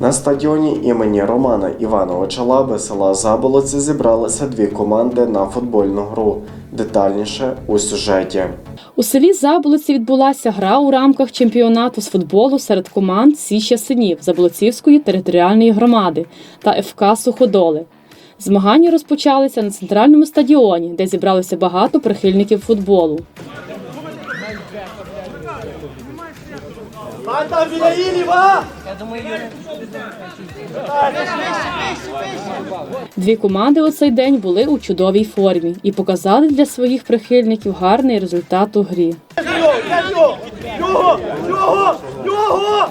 На стадіоні імені Романа Івановича Лаби села Заболоці зібралися дві команди на футбольну гру. Детальніше у сюжеті. У селі Заболоці відбулася гра у рамках чемпіонату з футболу серед команд Січ Ясенів Заболоцівської територіальної громади та ФК Суходоли. Змагання розпочалися на центральному стадіоні, де зібралося багато прихильників футболу. Стань там біля Іліва! Дві команди у цей день були у чудовій формі і показали для своїх прихильників гарний результат у грі. Його! Його! Його!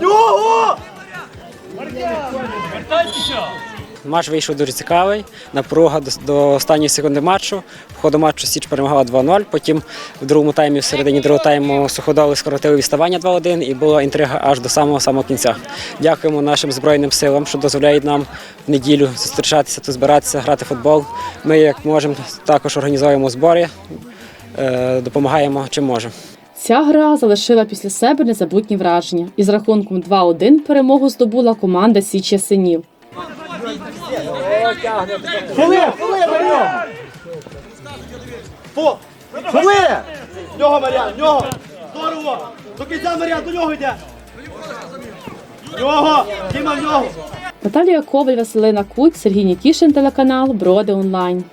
Його! Матч вийшов дуже цікавий. Напруга до, останньої секунди матчу. В ходу матчу Січ перемагала 2-0. Потім в другому таймі, в середині другого тайму суходоли скоротили відставання 2-1 і була інтрига аж до самого самого кінця. Дякуємо нашим збройним силам, що дозволяють нам в неділю зустрічатися, тут збиратися, грати в футбол. Ми, як можемо, також організовуємо збори, е, допомагаємо чим можемо. Ця гра залишила після себе незабутні враження. Із рахунком 2-1 перемогу здобула команда Січ Ясенів. Фили! Фили, Маріон! Фо! Фили! В Нього, Маріан, нього! Здорово! До кінця, Маріан, до нього йде! Нього! Діма, нього! Наталія Коваль, Василина Куть, Сергій Нікішин, телеканал Броди онлайн.